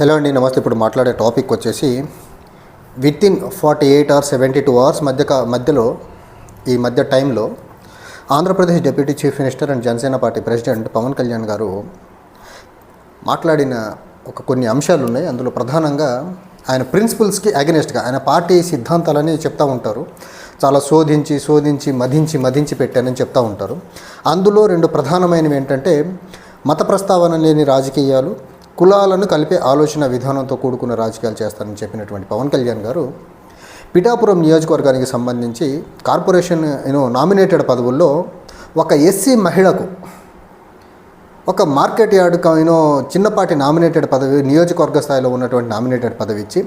Hello అండి నమస్తే. ఇప్పుడు మాట్లాడే టాపిక్ వచ్చేసి within forty eight hours seventy two hours మధ్య మధ్యలో ఈ మధ్య టైంలో Andhra Pradesh deputy chief minister and Janasena party president Pawan Kalyan garu మాట్లాడిన ఒక కొన్ని అంశాలు ఉన్నాయి. అందులో ప్రధానంగా ఆయన ప్రిన్సిపల్స్కి అగెనిస్ట్గా ఆయన పార్టీ సిద్ధాంతాలని చెప్తూ ఉంటారు. చాలా శోధించి శోధించి మధించి మధించి పెట్టానని చెప్తూ ఉంటారు. అందులో రెండు ప్రధానమైనవి ఏంటంటే మత ప్రస్తావన లేని రాజకీయాలు కులాలను కలిపే ఆలోచన విధానంతో కూడుకున్న రాజకీయాలు చేస్తారని చెప్పినటువంటి పవన్ కళ్యాణ్ గారు పిఠాపురం నియోజకవర్గానికి సంబంధించి కార్పొరేషన్ యూనో నామినేటెడ్ పదవుల్లో ఒక ఎస్సీ మహిళకు ఒక మార్కెట్ యార్డ్ యూనో చిన్నపాటి నామినేటెడ్ పదవి నియోజకవర్గ స్థాయిలో ఉన్నటువంటి నామినేటెడ్ పదవి ఇచ్చి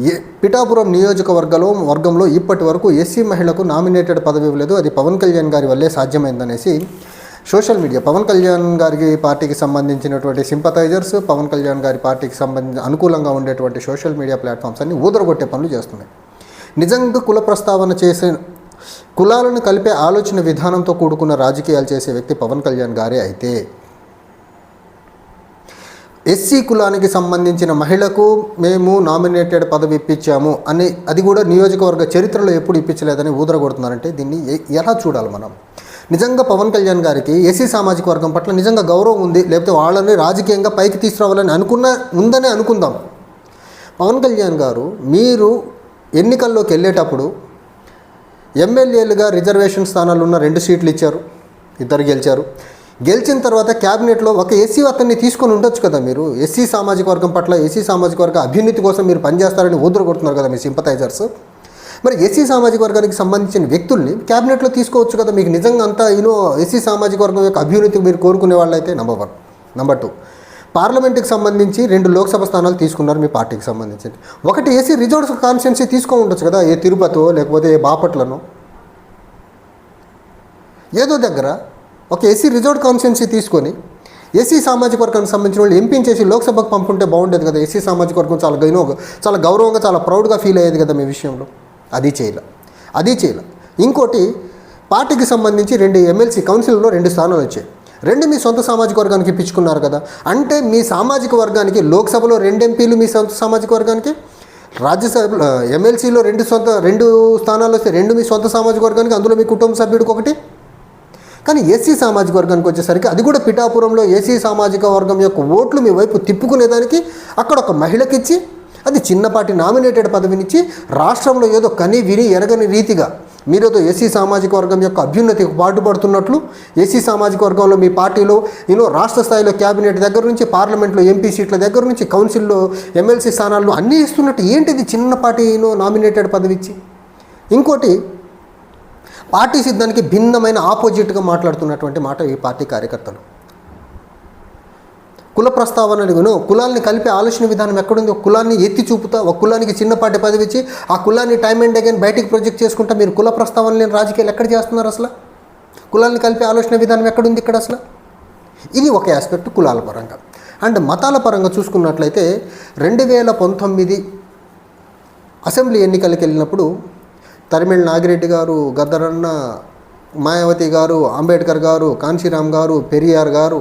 ఏ పిఠాపురం నియోజకవర్గంలో వర్గంలో ఇప్పటి వరకు ఎస్సీ మహిళకు నామినేటెడ్ పదవి ఇవ్వలేదు. అది పవన్ కళ్యాణ్ గారి వల్లే సాధ్యమైందనేసి సోషల్ మీడియా. పవన్ కళ్యాణ్ గారికి పార్టీకి సంబంధించినటువంటి సింపథైజర్స్ పవన్ కళ్యాణ్ గారి పార్టీకి సంబంధించి అనుకూలంగా ఉండేటువంటి సోషల్ మీడియా ప్లాట్ఫామ్స్ అన్ని ఊదరగొట్టే పనులు చేస్తున్నాయి. నిజంగా కుల ప్రస్తావన చేసే కులాలను కలిపే ఆలోచన విధానంతో కూడుకున్న రాజకీయాలు చేసే వ్యక్తి పవన్ కళ్యాణ్ గారే అయితే. ఎస్సీ కులానికి సంబంధించిన మహిళకు మేము నామినేటెడ్ పదవి ఇప్పించాము అని అది కూడా నియోజకవర్గ చరిత్రలో ఎప్పుడు ఇప్పించలేదని ఊదరగొడుతున్నారంటే దీన్ని ఎలా చూడాలి మనం? నిజంగా పవన్ కళ్యాణ్ గారికి ఎస్సీ సామాజిక వర్గం పట్ల నిజంగా గౌరవం ఉంది లేకపోతే వాళ్ళని రాజకీయంగా పైకి తీసుకురావాలని అనుకున్న ఉందనే అనుకుందాం. పవన్ కళ్యాణ్ గారు మీరు ఎన్నికల్లోకి వెళ్ళేటప్పుడు ఎమ్మెల్యేలుగా రిజర్వేషన్ స్థానాలు ఉన్న రెండు సీట్లు ఇచ్చారు ఇద్దరు గెలిచారు. గెలిచిన తర్వాత క్యాబినెట్లో ఒక ఎస్సీ అతన్ని తీసుకొని ఉండొచ్చు కదా మీరు? ఎస్సీ సామాజిక వర్గం పట్ల ఎస్సీ సామాజిక వర్గ అభ్యున్నతి కోసం మీరు పనిచేస్తారని ఊదర కొడుతున్నారు కదా మీ సింపథైజర్స్. మరి ఎస్సీ సామాజిక వర్గానికి సంబంధించిన వ్యక్తుల్ని క్యాబినెట్లో తీసుకోవచ్చు కదా. మీకు నిజంగా అంతా యూనో ఎస్సీ సామాజిక వర్గం యొక్క అభ్యున్నతి మీరు కోరుకునే వాళ్ళైతే నెంబర్ వన్ నెంబర్ టూ పార్లమెంట్కి సంబంధించి రెండు లోక్సభ స్థానాలు తీసుకున్నారు మీ పార్టీకి సంబంధించి. ఒకటి ఏసీ రిజర్వ్స్ కాన్స్టిట్యున్సీ తీసుకో ఉండొచ్చు కదా ఏ తిరుపతో లేకపోతే ఏ బాపట్లను. ఏదో దగ్గర ఒక ఏసీ రిజర్వ్ కాన్స్టిట్యున్సీ తీసుకొని ఎస్సీ సామాజిక వర్గానికి సంబంధించిన వాళ్ళు ఎంపించేసి లోక్సభకు పంపుంటే బాగుండేది కదా. ఎస్సీ సామాజిక వర్గం చాలా గైనో చాలా గౌరవంగా చాలా ప్రౌడ్గా ఫీల్ అయ్యేది కదా మీ విషయంలో. అది చేయలే. అది చేయలే. ఇంకోటి పార్టీకి సంబంధించి రెండు ఎమ్మెల్సీ కౌన్సిల్లో రెండు స్థానాలు వచ్చాయి. రెండు మీ సొంత సామాజిక వర్గానికి ఇప్పించుకున్నారు కదా. అంటే మీ సామాజిక వర్గానికి లోక్సభలో రెండు ఎంపీలు మీ సొంత సామాజిక వర్గానికి రాజ్యసభలో ఎమ్మెల్సీలో రెండు సొంత రెండు స్థానాలు వస్తే రెండు మీ సొంత సామాజిక వర్గానికి అందులో మీ కుటుంబ సభ్యుడికి ఒకటి. కానీ ఎస్సీ సామాజిక వర్గానికి వచ్చేసరికి అది కూడా పిఠాపురంలో ఎస్సీ సామాజిక వర్గం యొక్క ఓట్లు మీ వైపు తిప్పుకునేదానికి అక్కడ ఒక మహిళకిచ్చి అది చిన్నపాటి నామినేటెడ్ పదవినిచ్చి రాష్ట్రంలో ఏదో కని విని ఎరగని రీతిగా మీరేదో ఎస్సీ సామాజిక వర్గం యొక్క అభ్యున్నతికి పాటుపడుతున్నట్లు ఎస్సీ సామాజిక వర్గంలో మీ పార్టీలో యూనో రాష్ట్ర స్థాయిలో క్యాబినెట్ దగ్గర నుంచి పార్లమెంట్లో ఎంపీ సీట్ల దగ్గర నుంచి కౌన్సిల్లో ఎమ్మెల్సీ స్థానాల్లో అన్నీ ఇస్తున్నట్టు ఏంటిది చిన్నపాటి నామినేటెడ్ పదవిచ్చి? ఇంకోటి పార్టీ సిద్ధానికి భిన్నమైన ఆపోజిట్గా మాట్లాడుతున్నటువంటి మాట ఈ పార్టీ కార్యకర్తలు. కుల ప్రస్తావన అడుగును. కులాల్ని కలిపే ఆలోచన విధానం ఎక్కడుంది? ఒక కులాన్ని ఎత్తి చూపుతా ఒక కులానికి చిన్నపాటి పదవి ఇచ్చి ఆ కులాన్ని టైం అండ్ అగైన్ బయటికి ప్రొజెక్ట్ చేసుకుంటా మీరు కుల ప్రస్తావన లేని రాజకీయాలు ఎక్కడ చేస్తున్నారు అసలు? కులాన్ని కలిపే ఆలోచన విధానం ఎక్కడుంది ఇక్కడ అసలు? ఇది ఒక ఆస్పెక్ట్ కులాల పరంగా. అండ్ మతాల పరంగా చూసుకున్నట్లయితే రెండు వేల పంతొమ్మిది అసెంబ్లీ ఎన్నికలకు వెళ్ళినప్పుడు తరిమేళ నాగిరెడ్డి గారు గద్దరన్న మాయావతి గారు అంబేద్కర్ గారు కాంశీరామ్ గారు పెరియార్ గారు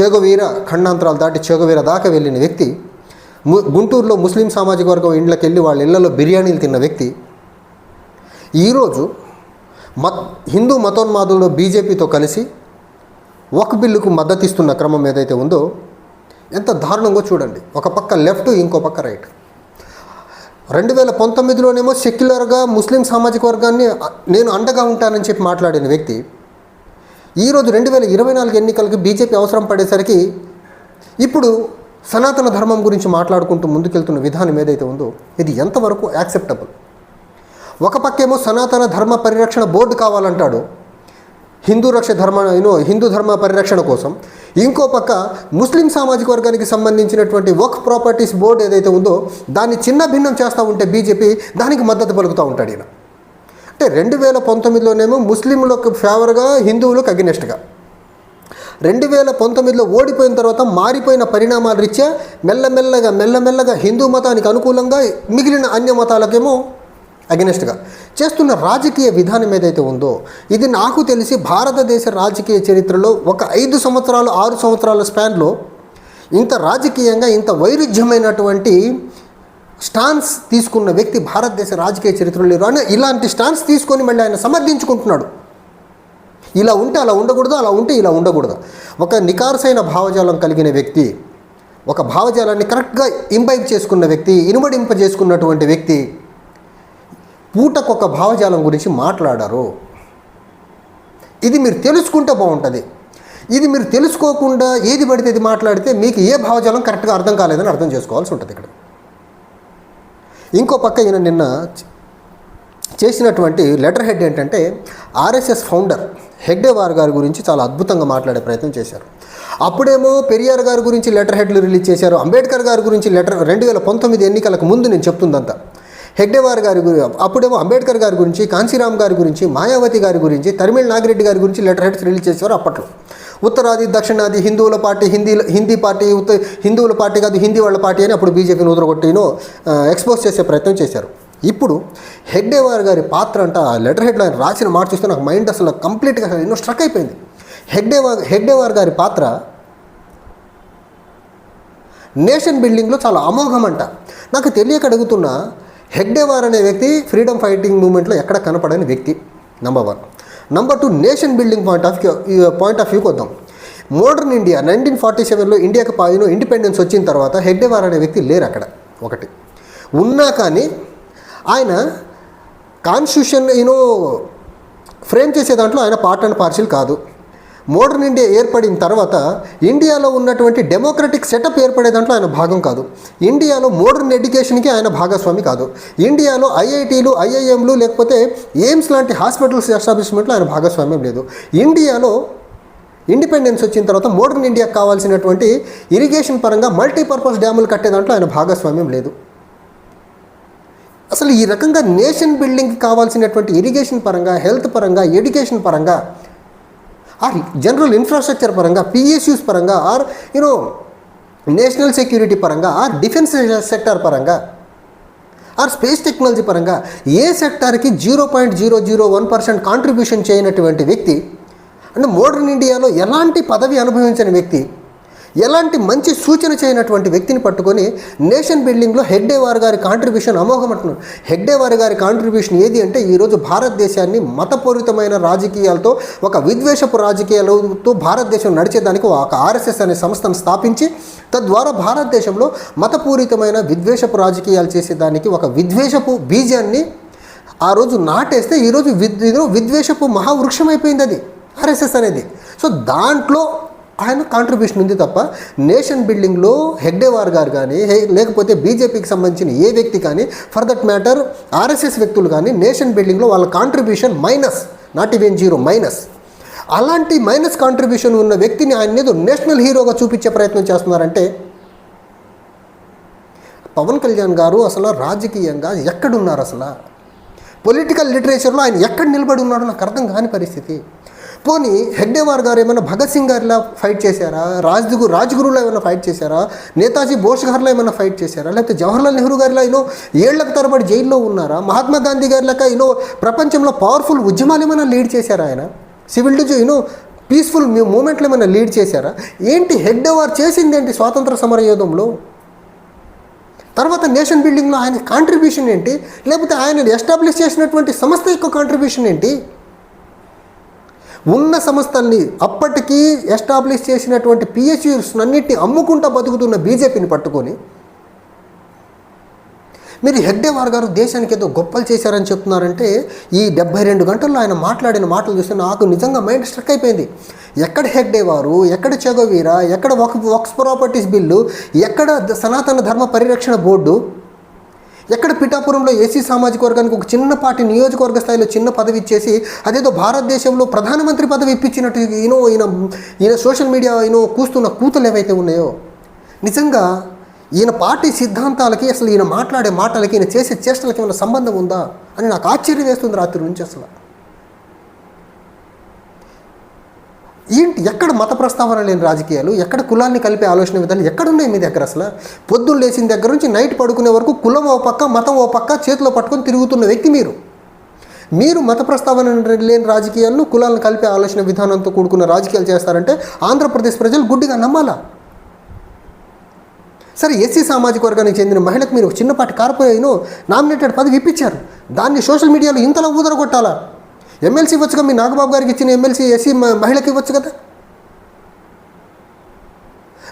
చేగవీర ఖండాంతరాలు దాటి చేగవీర దాకా వెళ్ళిన వ్యక్తి ము గుంటూరులో ముస్లిం సామాజిక వర్గం ఇండ్లకి వెళ్ళి వాళ్ళ ఇళ్ళలో బిర్యానీలు తిన్న వ్యక్తి. ఈరోజు మత్ హిందూ మతోన్మాదుల్లో బీజేపీతో కలిసి ఒక బిల్లుకు మద్దతిస్తున్న క్రమం ఏదైతే ఉందో ఎంత దారుణంగా చూడండి. ఒక పక్క లెఫ్ట్ ఇంకో పక్క రైట్. రెండు వేల పంతొమ్మిదిలోనేమో సెక్యులర్గా ముస్లిం సామాజిక వర్గాన్ని నేను అండగా ఉంటానని చెప్పి మాట్లాడిన వ్యక్తి ఈరోజు రెండు వేల ఇరవై నాలుగు ఎన్నికలకు బీజేపీ అవసరం పడేసరికి ఇప్పుడు సనాతన ధర్మం గురించి మాట్లాడుకుంటూ ముందుకెళ్తున్న విధానం ఏదైతే ఉందో ఇది ఎంతవరకు యాక్సెప్టబుల్? ఒక పక్కేమో సనాతన ధర్మ పరిరక్షణ బోర్డు కావాలంటాడు. హిందూ రక్ష ధర్మ యూనో హిందూ ధర్మ పరిరక్షణ కోసం. ఇంకో పక్క ముస్లిం సామాజిక వర్గానికి సంబంధించినటువంటి వక్ ప్రాపర్టీస్ బోర్డు ఏదైతే ఉందో దాన్ని చిన్న భిన్నం చేస్తూ ఉంటే బీజేపీ దానికి మద్దతు పలుకుతూ ఉంటాడు ఈయన. అంటే రెండు వేల పంతొమ్మిదిలోనేమో ముస్లింలకు ఫేవర్గా హిందువులకు అగెనెస్ట్గా రెండు వేల పంతొమ్మిదిలో ఓడిపోయిన తర్వాత మారిపోయిన పరిణామాల రీత్యా మెల్లమెల్లగా మెల్లమెల్లగా హిందూ మతానికి అనుకూలంగా మిగిలిన అన్య మతాలకేమో అగెనెస్ట్గా చేస్తున్న రాజకీయ విధానం ఏదైతే ఉందో ఇది నాకు తెలిసి భారతదేశ రాజకీయ చరిత్రలో ఒక ఐదు సంవత్సరాలు ఆరు సంవత్సరాల స్పాన్లో ఇంత రాజకీయంగా ఇంత వైరుధ్యమైనటువంటి స్టాన్స్ తీసుకున్న వ్యక్తి భారతదేశ రాజకీయ చరిత్రలో లేరు అని ఇలాంటి స్టాన్స్ తీసుకొని మళ్ళీ ఆయన సమర్థించుకుంటున్నాడు. ఇలా ఉంటే అలా ఉండకూడదు అలా ఉంటే ఇలా ఉండకూడదు. ఒక నికార్సైన భావజాలం కలిగిన వ్యక్తి ఒక భావజాలాన్ని కరెక్ట్గా ఇంబైబ్ చేసుకున్న వ్యక్తి ఇనుమడింప చేసుకున్నటువంటి వ్యక్తి పూటకొక భావజాలం గురించి మాట్లాడారు. ఇది మీరు తెలుసుకుంటే బాగుంటుంది. ఇది మీరు తెలుసుకోకుండా ఏది పడితే ఇది మాట్లాడితే మీకు ఏ భావజాలం కరెక్ట్గా అర్థం కాలేదని అర్థం చేసుకోవాల్సి ఉంటుంది ఇక్కడ. ఇంకో పక్క ఈయన నిన్న చేసినటువంటి లెటర్ హెడ్ ఏంటంటే ఆర్ఎస్ఎస్ ఫౌండర్ హెగ్డేవార్ గారి గురించి చాలా అద్భుతంగా మాట్లాడే ప్రయత్నం చేశారు. అప్పుడేమో పెరియార్ గారి గురించి లెటర్ హెడ్లు రిలీజ్ చేశారు అంబేద్కర్ గారి గురించి లెటర్ రెండు వేల పంతొమ్మిది ఎన్నికలకు ముందు నేను చెప్తుందంతా హెగ్డేవార్ గారి గురించి అప్పుడేమో అంబేద్కర్ గారి గురించి కాంశీరామ్ గారి గురించి మాయావతి గారి గురించి తరిమిళ నాగిరెడ్డి గారి గురించి లెటర్ హెడ్స్ రిలీజ్ చేసేవారు అప్పట్లో. ఉత్తరాది దక్షిణాది హిందువుల పార్టీ హిందీ హిందీ పార్టీ ఉత్త హిందువుల పార్టీ కాదు హిందీ వాళ్ళ పార్టీ అని అప్పుడు బీజేపీని ఉదరగొట్టినో ఎక్స్పోజ్ చేసే ప్రయత్నం చేశారు. ఇప్పుడు హెగ్డేవార్ గారి పాత్ర అంట ఆ లెటర్ హెడ్లో ఆయన రాసిన మాట చూస్తే నాకు మైండ్ అసలు కంప్లీట్గా అసలు ఎన్నో స్ట్రక్ అయిపోయింది. హెగ్డేవార్ హెగ్డేవార్ గారి పాత్ర నేషన్ బిల్డింగ్లో చాలా అమోఘం అంట. నాకు తెలియక అడుగుతున్నా హెగ్డేవార్ అనే వ్యక్తి ఫ్రీడమ్ ఫైటింగ్ మూమెంట్లో ఎక్కడ కనపడని వ్యక్తి number one number two nation building point of point of వ్యూకి వద్దాం. మోడర్న్ ఇండియా నైన్టీన్ ఫార్టీ సెవెన్లో ఇండియాకి పాయిన ఇండిపెండెన్స్ వచ్చిన తర్వాత హెగ్డేవార్ అనే వ్యక్తి లేరు అక్కడ ఒకటి. ఉన్నా కానీ ఆయన కాన్స్టిట్యూషన్ యూనో ఫ్రేమ్ చేసే దాంట్లో ఆయన పార్ట్ అండ్ పార్షిల్ కాదు. మోడర్న్ ఇండియా ఏర్పడిన తర్వాత ఇండియాలో ఉన్నటువంటి డెమోక్రటిక్ సెటప్ ఏర్పడే దాంట్లో ఆయన భాగం కాదు. ఇండియాలో మోడర్న్ ఎడ్యుకేషన్కి ఆయన భాగస్వామి కాదు. ఇండియాలో ఐఐటీలు ఐఐఎంలు లేకపోతే ఎయిమ్స్ లాంటి హాస్పిటల్స్ ఎస్టాబ్లిష్మెంట్లో ఆయన భాగస్వామ్యం లేదు. ఇండియాలో ఇండిపెండెన్స్ వచ్చిన తర్వాత మోడర్న్ ఇండియాకి కావాల్సినటువంటి ఇరిగేషన్ పరంగా మల్టీపర్పస్ డ్యాములు కట్టే దాంట్లో ఆయన భాగస్వామ్యం లేదు. అసలు ఈ రకంగా నేషన్ బిల్డింగ్కి కావాల్సినటువంటి ఇరిగేషన్ పరంగా హెల్త్ పరంగా ఎడ్యుకేషన్ పరంగా ఆర్ జనరల్ ఇన్ఫ్రాస్ట్రక్చర్ పరంగా పిఎస్యూస్ పరంగా or you know national security పరంగా ఆర్ డిఫెన్స్ సెక్టార్ పరంగా ఆర్ స్పేస్ టెక్నాలజీ పరంగా ఏ సెక్టార్కి zero point zero zero one percent contribution చేయనటువంటి వ్యక్తి అంటే మోడర్న్ ఇండియాలో ఎలాంటి పదవి అనుభవించిన వ్యక్తి ఎలాంటి మంచి సూచన చేయనటువంటి వ్యక్తిని పట్టుకొని నేషన్ బిల్డింగ్లో హెడ్డేవారు గారి కాంట్రిబ్యూషన్ అమోఘం అంటున్నాడు గారి కాంట్రిబ్యూషన్ ఏది అంటే ఈరోజు భారతదేశాన్ని మతపూరితమైన రాజకీయాలతో ఒక విద్వేషపు రాజకీయాలతో భారతదేశం నడిచేదానికి ఒక ఆర్ఎస్ఎస్ అనే సంస్థను స్థాపించి తద్వారా భారతదేశంలో మతపూరితమైన విద్వేషపు రాజకీయాలు చేసేదానికి ఒక విద్వేషపు బీజాన్ని ఆ రోజు నాటేస్తే ఈరోజు విద్ విద్వేషపు మహావృక్షం అయిపోయింది అది ఆర్ఎస్ఎస్ అనేది. సో దాంట్లో ఆయన కాంట్రిబ్యూషన్ ఉంది తప్ప నేషన్ బిల్డింగ్లో హెగ్డేవార్ గారు కానీ లేకపోతే బీజేపీకి సంబంధించిన ఏ వ్యక్తి కానీ ఫర్ దట్ మ్యాటర్ ఆర్ఎస్ఎస్ వ్యక్తులు కానీ నేషన్ బిల్డింగ్లో వాళ్ళ contribution minus not even zero minus అలాంటి మైనస్ కాంట్రిబ్యూషన్ ఉన్న వ్యక్తిని ఆయన ఏదో నేషనల్ హీరోగా చూపించే ప్రయత్నం చేస్తున్నారంటే పవన్ కళ్యాణ్ గారు అసలు రాజకీయంగా ఎక్కడున్నారు అసలు? పొలిటికల్ లిటరేచర్లో ఆయన ఎక్కడ నిలబడి ఉన్నాడో నాకు అర్థం కాని పరిస్థితి. పోనీ హెగ్డేవార్ గారు ఏమైనా భగత్ సింగ్ గారిలా ఫైట్ చేశారా? రాజ్గురు రాజ్గురులో ఏమైనా ఫైట్ చేశారా? నేతాజీ బోస్ గారిలో ఏమైనా ఫైట్ చేశారా? లేకపోతే జవహర్లాల్ నెహ్రూ గారిలో యూనో ఏళ్ళకు తరబడి జైల్లో ఉన్నారా? మహాత్మా గాంధీ గారి లెక్క ప్రపంచంలో పవర్ఫుల్ ఉద్యమాలు ఏమైనా లీడ్ చేశారా ఆయన? Civil to you know peaceful మూమెంట్లు ఏమైనా లీడ్ చేశారా? ఏంటి హెగ్డేవార్ చేసింది ఏంటి స్వాతంత్ర సమర యోధంలో? తర్వాత నేషన్ బిల్డింగ్లో ఆయన కాంట్రిబ్యూషన్ ఏంటి? లేకపోతే ఆయన ఎస్టాబ్లిష్ చేసినటువంటి సంస్థ యొక్క కాంట్రిబ్యూషన్ ఏంటి? ఉన్న సంస్థల్ని అప్పటికీ ఎస్టాబ్లిష్ చేసినటువంటి పిహెచ్యూస్ అన్నింటినీ అమ్ముకుంటా బతుకుతున్న బీజేపీని పట్టుకొని మీరు హెగ్డేవార్ గారు దేశానికి ఏదో గొప్పలు చేశారని చెప్తున్నారంటే ఈ డెబ్బై రెండు గంటల్లో ఆయన మాట్లాడిన మాటలు చూస్తే నాకు నిజంగా మైండ్ స్ట్రక్ అయిపోయింది. ఎక్కడ హెగ్డేవారు ఎక్కడ చెగోవీరా ఎక్కడ వక్ వక్స్ ప్రాపర్టీస్ బిల్లు ఎక్కడ సనాతన ధర్మ పరిరక్షణ బోర్డు ఎక్కడ పిఠాపురంలో ఏసీ సామాజిక వర్గానికి ఒక చిన్నపాటి నియోజకవర్గ స్థాయిలో చిన్న పదవి ఇచ్చేసి అదేదో భారతదేశంలో ప్రధానమంత్రి పదవి ఇప్పించినట్టు ఈయనో ఈయన ఈయన సోషల్ మీడియా ఈయనో కూస్తున్న కూతలు ఏవైతే ఉన్నాయో నిజంగా ఈయన పార్టీ సిద్ధాంతాలకి అసలు ఈయన మాట్లాడే మాటలకి ఈయన చేసే చేష్టలకి ఏమైనా సంబంధం ఉందా అని నాకు ఆశ్చర్యం వేస్తుంది రాత్రి నుంచి అసలు. ఏంటి? ఎక్కడ మత ప్రస్తావన లేని రాజకీయాలు? ఎక్కడ కులాన్ని కలిపే ఆలోచన విధానం ఎక్కడున్నాయి మీ దగ్గర అసలు? పొద్దున్న లేచిన దగ్గర నుంచి నైట్ పడుకునే వరకు కులం ఓ పక్క మతం ఓ పక్క చేతిలో పట్టుకొని తిరుగుతున్న వ్యక్తి మీరు. మీరు మత ప్రస్తావన లేని రాజకీయాలను కులాలను కలిపే ఆలోచన విధానంతో కూడుకున్న రాజకీయాలు చేస్తారంటే ఆంధ్రప్రదేశ్ ప్రజలు గుడ్డిగా నమ్మాలా? సరే ఎస్సీ సామాజిక వర్గానికి చెందిన మహిళకు మీరు ఒక చిన్నపాటి కార్పొరేను నామినేటెడ్ పదవి ఇప్పించారు. దాన్ని సోషల్ మీడియాలో ఇంతలా ఊదరగొట్టాలా? ఎమ్మెల్సీ ఇవ్వచ్చుగా మీ నాగబాబు గారికి ఇచ్చిన ఎమ్మెల్సీ ఎస్సీ మహిళకి ఇవ్వచ్చు కదా?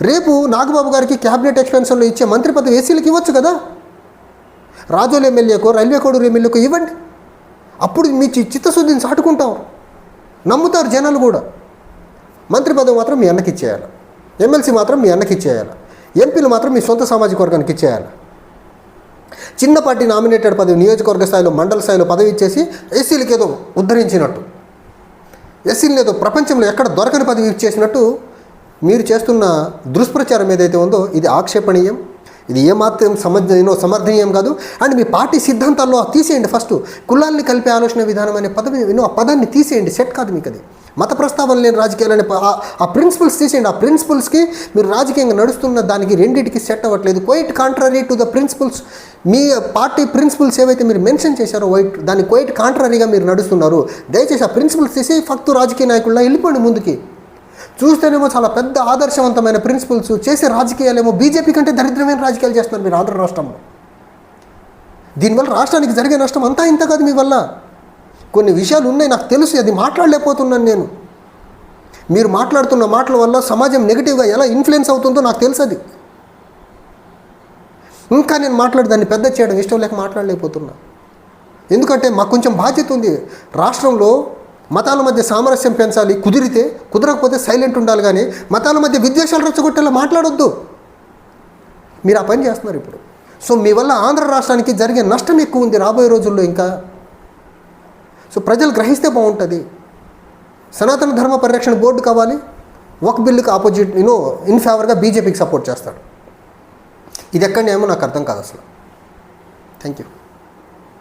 రేపు నాగబాబు గారికి క్యాబినెట్ ఎక్స్పెన్షన్లో ఇచ్చే మంత్రి పదవి ఎస్సీలకు ఇవ్వచ్చు కదా? రాజోలు ఎమ్మెల్యేకో రైల్వే కోడూరు ఎమ్మెల్యేకో ఇవ్వండి. అప్పుడు మీ చిత్తశుద్ధిని చాటుకుంటాం. నమ్ముతారు జనాలు కూడా. మంత్రి పదవి మాత్రం మీ అన్నకి ఇచ్చేయాలి. ఎమ్మెల్సీ మాత్రం మీ అన్నకి ఇచ్చేయాలి. ఎంపీలు మాత్రం మీ సొంత సామాజిక వర్గానికి ఇచ్చేయాలి. చిన్న పార్టీ నామినేటెడ్ పదవి నియోజకవర్గ స్థాయిలో మండల స్థాయిలో పదవి ఇచ్చేసి ఎస్సీలకి ఏదో ఉద్ధరించినట్టు. ఎస్సీలు ఏదో ప్రపంచంలో ఎక్కడ దొరకని పదవి ఇచ్చేసినట్టు మీరు చేస్తున్న దుష్ప్రచారం ఏదైతే ఉందో ఇది ఆక్షేపణీయం. ఇది ఏమాత్రం సమర్థ ఏనో సమర్థనీయం కాదు. అండ్ మీ పార్టీ సిద్ధాంతాల్లో తీసేయండి ఫస్ట్. కులాల్ని కలిపే ఆలోచన విధానం అనే పదవి ఎన్నో ఆ పదాన్ని తీసేయండి. సెట్ కాదు మీకు అది. మత ప్రస్తావన లేని రాజకీయాలు అనే ఆ- ప్రిన్సిపల్స్ తీసేయండి. ఆ ప్రిన్సిపల్స్కి మీరు రాజకీయంగా నడుస్తున్న దానికి రెండింటికి సెట్ అవ్వట్లేదు. Quite contrary to the principles మీ పార్టీ ప్రిన్సిపల్స్ ఏవైతే మీరు మెన్షన్ చేశారో వైట్ దాని క్వైట్ కాంట్రరీగా మీరు నడుస్తున్నారు. దయచేసి ఆ ప్రిన్సిపల్స్ తీసి ఫక్తు రాజకీయ నాయకుల్లా వెళ్ళిపోండి ముందుకి. చూస్తేనేమో చాలా పెద్ద ఆదర్శవంతమైన ప్రిన్సిపల్స్ చేసే రాజకీయాలేమో బీజేపీ కంటే దరిద్రమైన రాజకీయాలు చేస్తున్నారు మీరు ఆంధ్ర రాష్ట్రంలో. దీనివల్ల రాష్ట్రానికి జరిగే నష్టం అంతా ఇంత కాదు మీ వల్ల. కొన్ని విషయాలు ఉన్నాయి నాకు తెలుసు అది మాట్లాడలేకపోతున్నాను నేను. మీరు మాట్లాడుతున్న మాటల వల్ల సమాజం నెగిటివ్గా ఎలా ఇన్ఫ్లుయెన్స్ అవుతుందో నాకు తెలుసు అది. ఇంకా నేను మాట్లాడి దాన్ని పెద్ద చేయడం ఇష్టం లేక మాట్లాడలేకపోతున్నా. ఎందుకంటే మాకు కొంచెం బాధ్యత ఉంది. రాష్ట్రంలో మతాల మధ్య సామరస్యం పెంచాలి కుదిరితే కుదరకపోతే సైలెంట్ ఉండాలి కానీ మతాల మధ్య విద్వేషాలు రెచ్చగొట్టేలా మాట్లాడొద్దు. మీరు ఆ పని చేస్తున్నారు ఇప్పుడు. సో మీ వల్ల ఆంధ్ర రాష్ట్రానికి జరిగే నష్టం ఎక్కువ ఉంది రాబోయే రోజుల్లో ఇంకా. సో ప్రజలు గ్రహిస్తే బాగుంటుంది. సనాతన ధర్మ పరిరక్షణ బోర్డు కావాలి ఒక బిల్లుకి ఆపోజిట్ యూనో ఇన్ ఫేవర్గా బీజేపీకి సపోర్ట్ చేస్తాడు. ఇది ఎక్కడ ఏమో నాకు అర్థం కాదు అసలు. Thank you